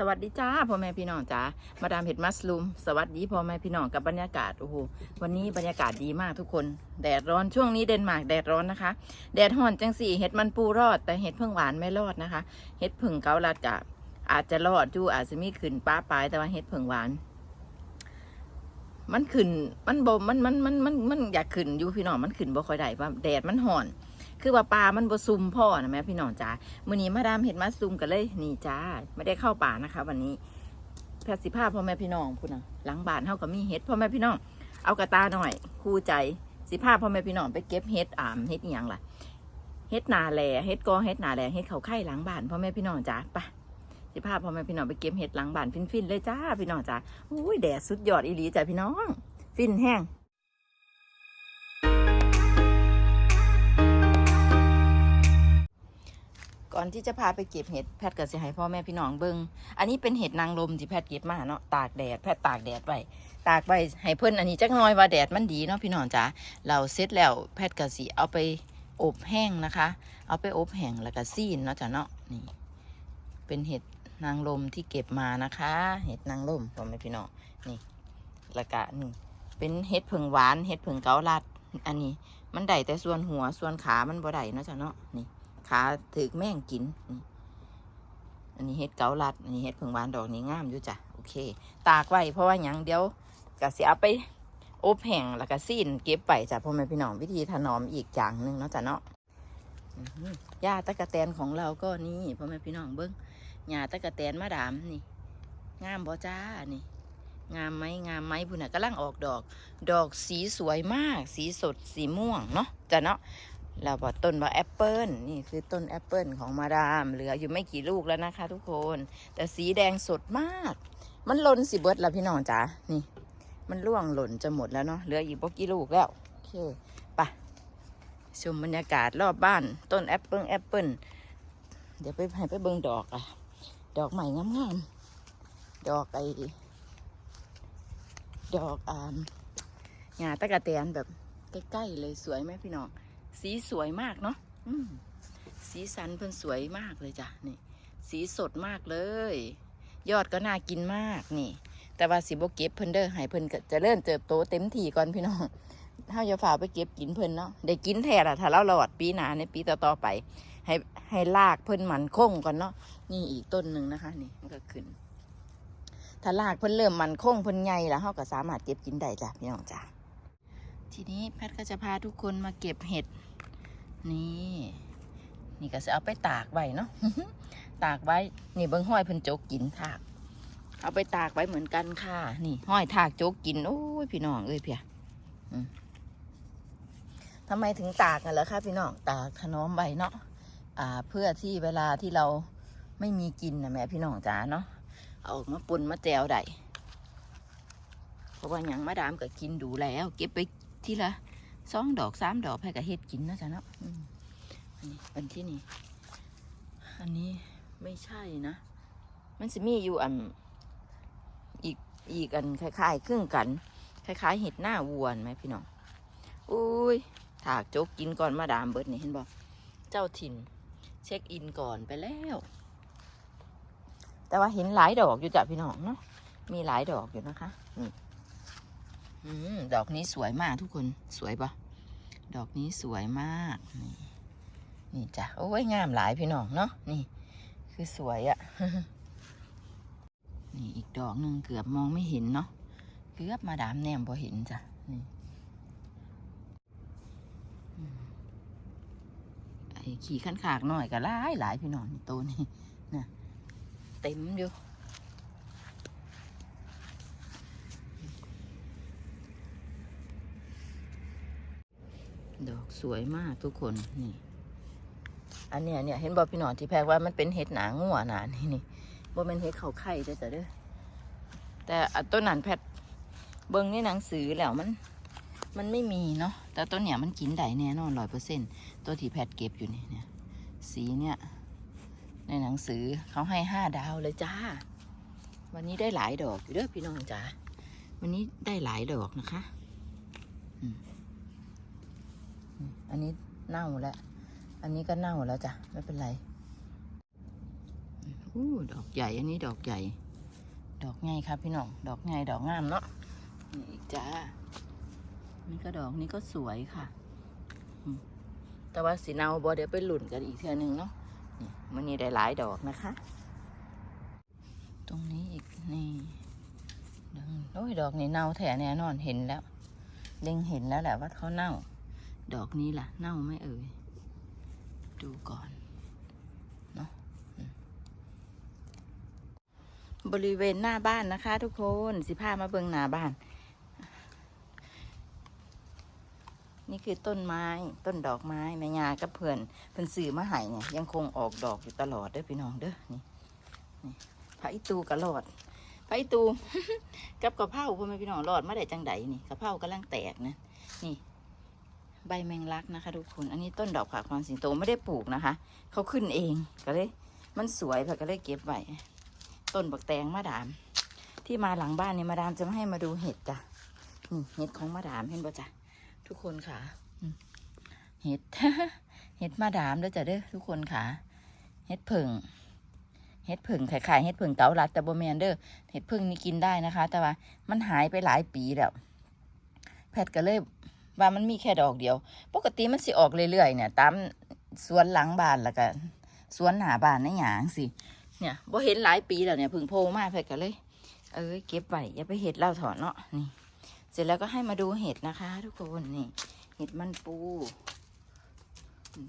สวัสดีจ้าพ่อแม่พี่น้องจ้ามาดามเห็ดมัสลูมสวัสดีพ่อแม่พี่น้องกับบรรยากาศโอ้โหวันนี้บรรยากาศดีมากทุกคน แดดร้อนช่วงนี้เดนมาร์กแดดร้อนนะคะ แดดห่อนจังสี่เห็ดมันปูรอด แต่เห็ดเพิ่งหวานไม่รอดนะคะ เห็ดผึ่งเกาลัดกะอาจจะรอดจูอาจจะมีขึ้นป้าปลายแต่ว่าเห็ดผึ่งหวาน มันขึ้นมันบ่มันมันมันมันมันอยากขึ้นอยู่พี่น้องมันขึ้นบ่ค่อยได้ว่าแดดมันห่อน คือว่าปลามันบ่ซุ่มพ่อนะแม่พี่น้องจ้ามื้อนี้มาดามเห็ดมาซุ่มกันเลยนี่จ้าไม่ได้เข้าป่านะคะ วันนี้แพทย์สิภาพพ่อแม่พี่น้องพูดนะหลังบ้านเฮาก็มีเห็ดพ่อแม่พี่น้องเอากระตาหน่อย คู่ใจสิภาพพ่อแม่พี่น้องไปเก็บเห็ดอ่ามเห็ดอีหยังล่ะเห็ดนาแลเห็ดกอเห็ดนาแลเห็ดเขาไข่หลังบ้านพ่อแม่พี่น้องจ้าไปสิภาพพ่อแม่พี่น้องไปเก็บเห็ดหลังบ้านฟินๆเลยจ้าพี่น้องจ้าอุ้ยแดดสุดยอดอีหลีจ้าพี่น้อง ฟินแห้ง ก่อนที่จะพาไปเก็บเห็ดแพทย์ก็จะให้พ่อแม่พี่น้องเบิงอันนี้เป็นเห็ดนางลมที่แพทย์เก็บมาเนาะตากแดดแพทย์ตากแดดไว้ตากไว้ให้เพิ่นอันนี้จักน้อยว่าแดดมันดีเนาะพี่น้องจ๋าเราเสร็จแล้วแพทย์ก็สิเอาไปอบแห้งนะคะ เอาไปอบแห้งแล้วก็ซีนเนาะจ้ะเนาะนี่ เป็นเห็ดนางลมที่เก็บมานะคะ เห็ดนางลมพ่อแม่พี่น้องนี่แล้วก็นี่เป็นเห็ดผึ่งหวานเห็ดผึ่งเกาลัดอันนี้ มันได้แต่ส่วนหัวส่วนขามันบ่ได้เนาะจ้ะเนาะนี่ ขาถือแม่งกินนี่อันนี้เห็ดเกาลัด อันนี้เห็ดผึ่งหวานดอกนี้งามอยู่จ้ะ โอเค ตากไว้เพราะว่าหยังเดี๋ยวก็สิเอาไปอบแห้งแล้วก็ซีนเก็บไปจ้ะพ่อแม่พี่น้องวิธีถนอมอีกอย่างหนึ่งเนาะจ้ะเนาะหญ้าตะกะแตนของเราก็นี่พ่อแม่พี่น้องเบิ้งหญ้าตะกะแตนมาดามนี่ งามบ่จ้านี่ งามไหมงามไหมพุ่นน่ะกำลังออกดอก ดอกสีสวยมาก สีสดสีม่วงเนาะจ้ะเนาะ เราบอกต้นว่าแอปเปิลนี่คือต้นแอปเปิลของมาดามเหลืออยู่ไม่กี่ลูกแล้วนะคะ ทุกคน แต่สีแดงสดมาก มันหล่นสิเบิร์ดแล้วพี่น้องจ๋านี่ มันร่วงหล่นจะหมดแล้วเนาะเหลืออีกบ่กี่ลูกแล้วโอเคไปชมบรรยากาศรอบบ้าน ต้นแอปเปิลแอปเปิลเดี๋ยวไปให้ไปเบิ่งดอกอะดอกใหม่งามๆดอกไอดอกอ่าหญ้าตะกะแตนแบบใกล้ๆเลยสวยไหมพี่น้อง สีสวยมากเนาะสีสันเพิ่นสวยมากเลยจ้ะนี่ สีสดมากเลย ยอดก็น่ากินมากนี่ แต่ว่าสิบเก็บเพิ่นเด้อให้เพิ่นจะเริ่มเติบโตเต็มที่ก่อนพี่น้องถ้าจะฝ่าไปเก็บกินเพิ่นเนาะได้กินแท้ละถ้าเราหลอดปีหนาในปีต่อๆไป ให้ให้ลากเพิ่นหมันคงก่อนเนาะนี่อีกต้นหนึ่งนะคะ นี่มันก็ขึ้นถ้าลากเพิ่นเริ่มหมันคงเพิ่นใหญ่แล้วเราก็สามารถเก็บกินได้จ้ะพี่น้องจ้ะทีนี้แพทย์ก็จะพาทุกคนมาเก็บเห็ด นี่ นี่ก็จะเอาไปตากไว้เนาะตากไว้ นี่เบิ้งห้อยเพิ่นโจกกินถาก เอาไปตากไว้เหมือนกันค่ะ นี่ ห้อยถากโจกกิน โอ้ยพี่น้องเอ้ยเพียอืมทำไมถึงตากกันเหรอคะพี่น้อง ตากถนอมไว้เนาะอ่า เพื่อที่เวลาที่เราไม่มีกินนะแม่พี่น้องจ๋าเนาะ เอาออกมาปุ่นมาแจวได้ เพราะว่าหยังมาดามก็กินดูแล้ว เก็บไปทีละ สองดอกสามดอกให้กับเฮ็ดกินนะจ๊ะเนาะอันนี้อันที่นี่ อันนี้ไม่ใช่นะ มันจะมีอยู่อันอีกอีกอันคล้ายๆครึ่งกัน คล้ายๆเห็ดหน้าวัวนไหมพี่น้องอุ้ยถากโจกกินก่อนมาดามเบิดนี่เห็นบอกเจ้าถิ่น เช็คอินก่อนไปแล้ว แต่ว่าเห็นหลายดอกอยู่จ้ะพี่น้องเนาะมีหลายดอกอยู่นะคะนี่ อืมดอกนี้สวยมากทุกคนสวยปะดอกนี้สวยมาก นี่นี่จ้ะโอ้ยงามหลายพี่น้องเนาะนี่ คือสวยอะนี่อีกดอกหนึ่งเกือบมองไม่เห็นเนาะเกือบมาดามแนมพอเห็นจ้ะนี่ไอ้ขี่ขันขากหน่อยก็หลายหลายพี่น้องนี่ตัวนี้นะเต็มอยู่ ดอกสวยมากทุกคนนี่ อันเนี้ยเนี่ยเห็นบอพี่หนอนที่แพกว่ามันเป็นเห็ดหนางัวหนานี่นี่บ่เป็นเห็ดเขาไข่เด้จ้ะเด้อแต่ต้นนั้นแพทเบิ่งในหนังสือแล้วมัน มันไม่มีเนาะแต่ต้นเนี้ยมันกินได้แน่นอนร้อยเปอร์เซ็นตัวที่แพทเก็บอยู่นี่เนี่ย สีเนี่ย ในหนังสือเขาให้ห้าดาวเลยจ้า วันนี้ได้หลายดอกอยู่เด้อพี่น้องจ้าวันนี้ได้หลายดอกนะคะอั นนี้เน่าแล้ว อันนี้ก็เน่าแล้วจ้ะ ไม่เป็นไรออู้ดอกใหญ่ อันนี้ดอกใหญ่ ดอกไงครับพี่น้อง ดอกไงดอกงามเนาะ นี่อีกจ้า นี่ก็ดอกนี้ก็สวยค่ะอืมแต่ว่าสีเนาบอเดี๋ยวไปหลุ่นกันอีกเทือหนึงเนาะนี่มันนี่ได้หลายดอกนะคะ ตรงนี้อีกนี่ดอกโอ้ยดอกนี้เน่าแท้แน่นอนเห็นแล้วเล็งเห็นแล้วแหละว่าเขาเน่า ดอกนี้ล่ะ เน่าไม่เอ่ย ดูก่อนเนาะบริเวณหน้าบ้านนะคะ ทุกคนสิพามาเบิงหน้าบ้าน นี่คือต้นไม้ต้นดอกไม้แม่ยากับเพื่อนเพิ่นสื่อมาให้เนี่ยยังคงออกดอกอยู่ตลอดเด้อพี่น้องเด้อนี่นี่พระอิตูกระหลอดพระอิตู กับกระเพราพ่อแม่พี่น้องหลอดมาได้จังใดนี่กระเพรากำลังแตกนะนี่ ใบแมงลักนะคะทุกคนอันนี้ต้นดอกผักความสิงโตไม่ได้ปลูกนะคะเขาขึ้นเองก็เลย มันสวยผักก็เลยเก็บไว้ต้นบักแตงมาดาม ที่มาหลังบ้านนี่มาดามจะมาให้มาดูเห็ดจ้ะนี่เห็ดของมาดามเห็นป่ะจ้ะทุกคนค่ะเห็ดเห็ดมาดามเด้อจ้ะเด้อทุกคนค่ะเห็ดผึ่งเห็ดผึ่งขายๆเห็ดผึ่งเกาลัดแต่บแมนเด้อเห็ดผึ่งนี่กินได้นะคะ แต่ว่ามันหายไปหลายปีแล้ว แพทก็เลย ว่ามันมีแค่ดอกเดียว ปกติมันสิออกเรื่อยๆเนี่ย ตามสวนหลังบ้านแล้วก็สวนหน้าบ้านในหยางสิเนี่ยบ่เห็นหลายปีแล้วเนี่ยพึ่งโผล่มาแพทย์ก็เลย เอ้ยเก็บไว้อย่าไปเห็ดเล่าถอนเนาะนี่ เสร็จแล้วก็ให้มาดูเห็ดนะคะ ทุกคนนี่เห็ดมันปู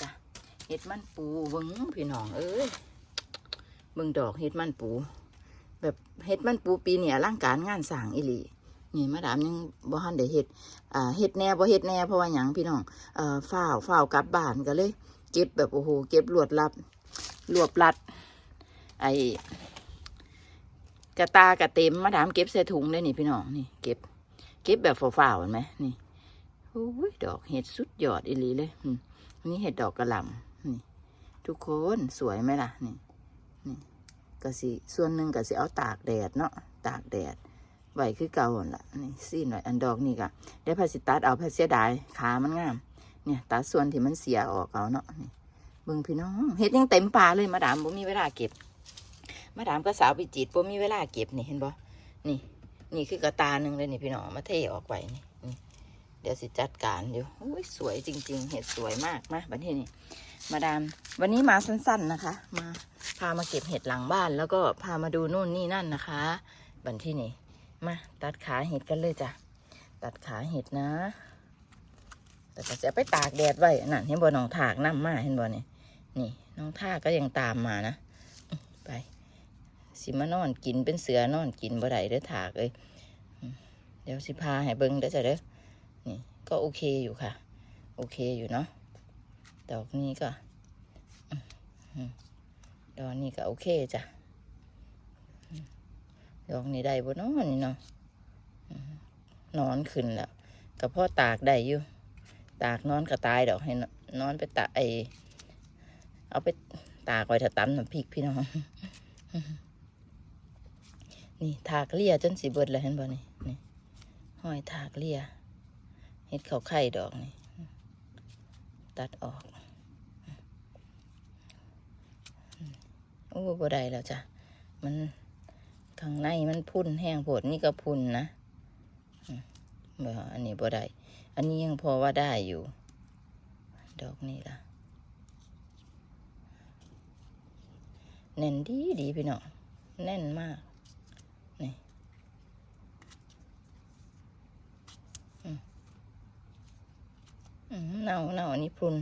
จ้ะเห็ดมันปูเบิ้งพี่น้องเอ้ยเบิ้งดอกเห็ดมันปู แบบเห็ดมันปูปีเนี่ยร่างการงานสร้างอีหลี นี่มาดามยังบ่ทันได้เห็ดอ่าเห็ดแน่บ่เห็ดแน่เพราะว่าหยังพี่น้องเอ่อฝ้าวฝ้าวกลับบ้านก็เลย เก็บแบบโอ้โหเก็บรวดลับรวบลัด ไอกระตากระเต็มมาดามเก็บใส่ถุงได้นี่พี่น้องนี่ เก็บ เก็บแบบฝ่าวๆเห็นไหมนี่โอ้ยดอกเห็ดสุดยอดอีหลีเลยอืมอันนี้เห็ดดอกกระหล่ำนี่ ทุกคนสวยไหมล่ะนี่นี่กะสิส่วนหนึ่งกะสิเอาตากแดดเนาะตากแดด ไว้คือเก่าหั่ะนี่ซีนไว้อันดอกนี่กะได้พาสิตัดเอาพาเสียดายขามันงาม เนี่ยตัดส่วนที่มันเสียออกเอาเนาะนี่เบิ่งพี่น้องเห็ดยังเต็มป่าเลยมาดามบ่มีเวลาเก็บ มาดามก็สาวไปจีดบ่มีเวลาเก็บนี่เห็นบ่นี่ นี่คือกระตาหนึ่งเลยนี่พี่น้องมาเทออกไปนี่นี่เดี๋ยวสิจัดการอยู่โอ้ยสวยจริง ๆ เห็ดสวยมากมาบันที่นี่มาดาม วันนี้มาสั้น ๆนะคะ มาพามาเก็บเห็ดหลังบ้าน แล้วก็พามาดูนู่นนี่นั่นนะคะ บันที่นี่ มาตัดขาเห็ดกันเลยจ้ะ ตัดขาเห็ดนะ แต่ก็จะเอาไปตากแดดไว้นั่นเห็นบ่น้องถากน้ำมาเห็นบ่นี่นี่น้องท่ากก็ยังตามมานะไปสิมานอนกินเป็นเสือนอนกินบ่ได้เด้อถากเอ้ยเดี๋ยวสิพาให้เบิ่งเด้อจ้ะเด้อนี่ ก็โอเคอยู่ค่ะ โอเคอยู่เนาะดอกนี้ก็ดอกนี้ก็โอเคจ้ะ ดอกนี้ได้บ่เนอนนี่เนาะนอนขึ้นแล้วก็พ่อตากได้อยู่ ตากนอนก็ตายดอกให้นนอนไปตากไอเอาไปตากไว้ถ้าตำน้ำพริกพี่น้อง นี่ถากเลียจนสีเบิดแล้วเห็นบ่นี่นี่ห้อยถากเลียเห็ดเขาไข่ดอกนี่ ตัดออก โอ้บ่ได้แล้วจ้ะ มัน ข้างในมันพุ่นแห้งโผดนี่ก็พุ่นนะบ่อันนี้บ่ได้ อันนี้ยังพอว่าได้อยู่ ดอกนี้ล่ะแน่นดีดีพี่น้องแน่นมากนี่เน่าเน่าอันนี้พรุน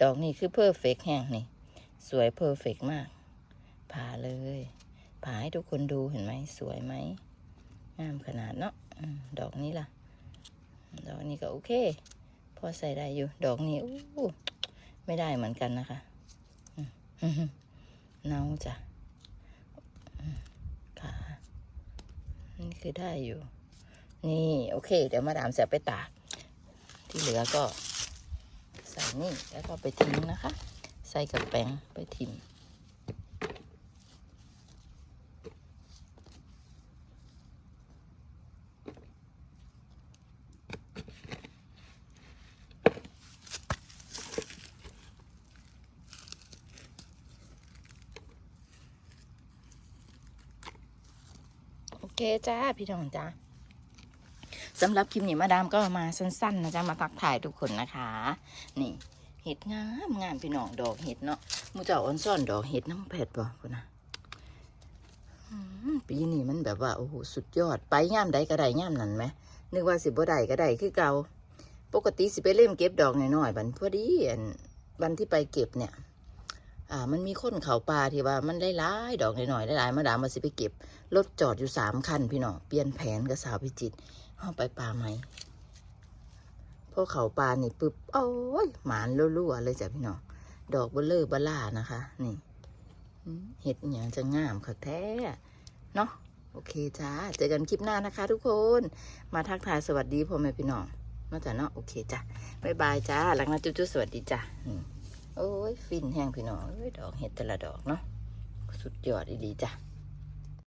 ดอกนี่คือเพอร์เฟกแห้งนี่ สวยเพอร์เฟกมากผ่าเลย ผ่าให้ทุกคนดูเห็นไหมสวยไหมงามขนาดเนาะดอกนี้ล่ะ ดอกนี้ก็โอเค พอใส่ได้อยู่ ดอกนี้อู้ไม่ได้เหมือนกันนะคะเน่าจ้ะอืมขานี่คือได้อยู่ นี่โอเค เดี๋ยวมาดามจะเอาไปตาก ที่เหลือก็ใส่นี่แล้วก็ไปทิ้งนะคะ ใส่กับแป้งไปทิ้ง เคจ้าพี่น้องจ้าสำหรับคลิปนี้มาดามก็มาสั้นๆนะจ๊ะมาทักทายทุกคนนะคะ นี่เห็ดงามงามพี่น้องดอกเห็ดเนาะมูเจ้าอ่อนซ่อนดอกเห็ดน้ำเผ็ดบ่พุ่นะปีนี้มันแบบว่าโอ้โหสุดยอดไปย่ามใดก็ได้ย่ามนั้นไหมนึกว่าสิบ่ได้ก็ได้คือเก่าปกติสิไปเล่มเก็บดอกน้อยๆบันพอดีอันวันที่ไปเก็บเนี่ย อ่า มันมีคนเขาป่าที่ว่ามันได้หลายดอกหน้อยๆได้หลายๆมาดามมาสิไปเก็บรถจอดอยู่สามคันพี่น้องเปลี่ยนแผนกับสาวพิจิตเอาไปป่าไหมพอเขาปลานี่ปึ๊บโอ้ยหมานรั่วๆเลยจ้ะพี่น้องดอกเบลเลอร์บล่านะคะ นี่เห็ดอย่างจะงามค่ะแท้เนาะโอเคจ้า เจอกันคลิปหน้านะคะทุกคน มาทักทายสวัสดีพ่อแม่พี่น้องนาะจ้ะเนาะโอเคจ้ะบ๊ายบายจ้าหลังนะจุ๊บๆสวัสดีจ้ะอืม โอ้ยฟินแห้งพี่น้องดอกเห็ดแต่ละดอกเนาะสุดยอดอีดีจ้ะ